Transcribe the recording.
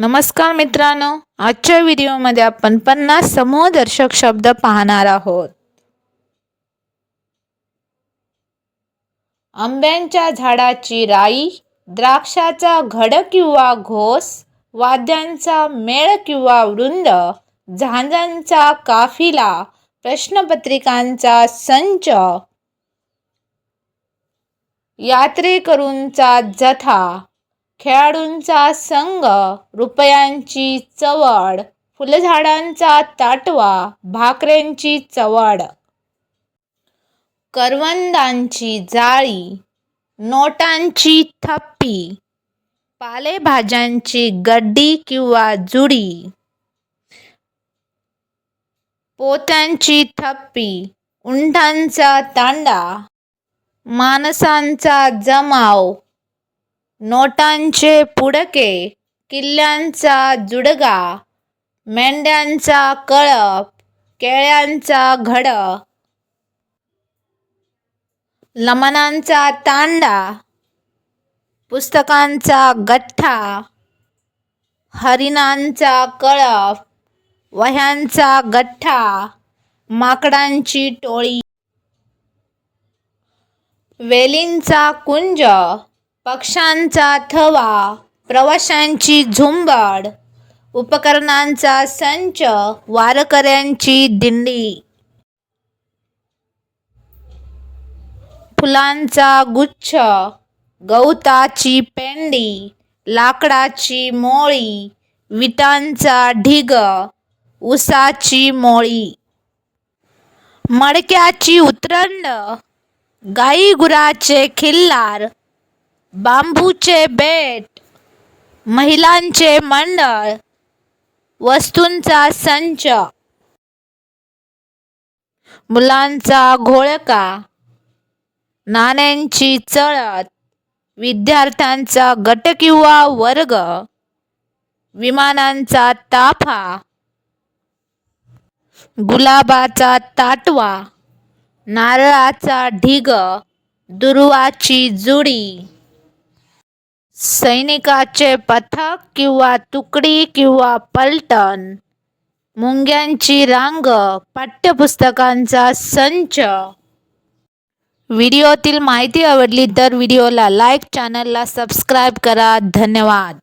नमस्कार मित्रांनो आजच्या व्हिडिओमध्ये आपण पन्नास समूहदर्शक शब्द पाहणार आहोत. आंब्यांच्या झाडाची राई द्राक्षाचा घड किंवा घोस वाद्यांचा मेळ किंवा वृंद झांजांचा काफिला प्रश्नपत्रिकांचा संच यात्रेकरूंचा जथा खेळाडूंचा संघ रुपयांची चवड फुलझाडांचा ताटवा भाकऱ्यांची चवड. करवंदांची जाळी नोटांची थप्पी पालेभाज्यांची गड्डी किंवा जुडी. पोत्यांची थप्पी उंटांचा तांडा माणसांचा जमाव नोटांचे पुडके किल्ल्यांचा जुडगा मेंढ्यांचा कळप केळ्यांचा घड लमनांचा तांडा पुस्तकांचा गठ्ठा हरिणांचा कळप वह्यांचा गठ्ठा माकडांची टोळी वेलींचा कुंज पक्ष्यांचा थवा प्रवाशांची झुंबड उपकरणांचा संच वारकऱ्यांची दिंडी. फुलांचा गुच्छ गवताची पेंडी लाकडाची मोळी विटांचा ढिग उसाची मोळी. मडक्याची उतरंड गाई गुराचे खिल्लार बांबूचे बेट महिलांचे मंडळ वस्तूंचा संच मुलांचा घोळका नाण्यांची चळत विद्यार्थ्यांचा गट किंवा वर्ग विमानांचा ताफा गुलाबाचा ताटवा नारळाचा ढिग दुर्वाची जुडी सैनिकाचे पथक किंवा तुकडी किंवा पलटण मुंग्यांची रांग पाठ्यपुस्तकांचा संच. व्हिडिओतील माहिती आवडली तर व्हिडिओला लाईक चॅनलला सबस्क्राईब करा. धन्यवाद.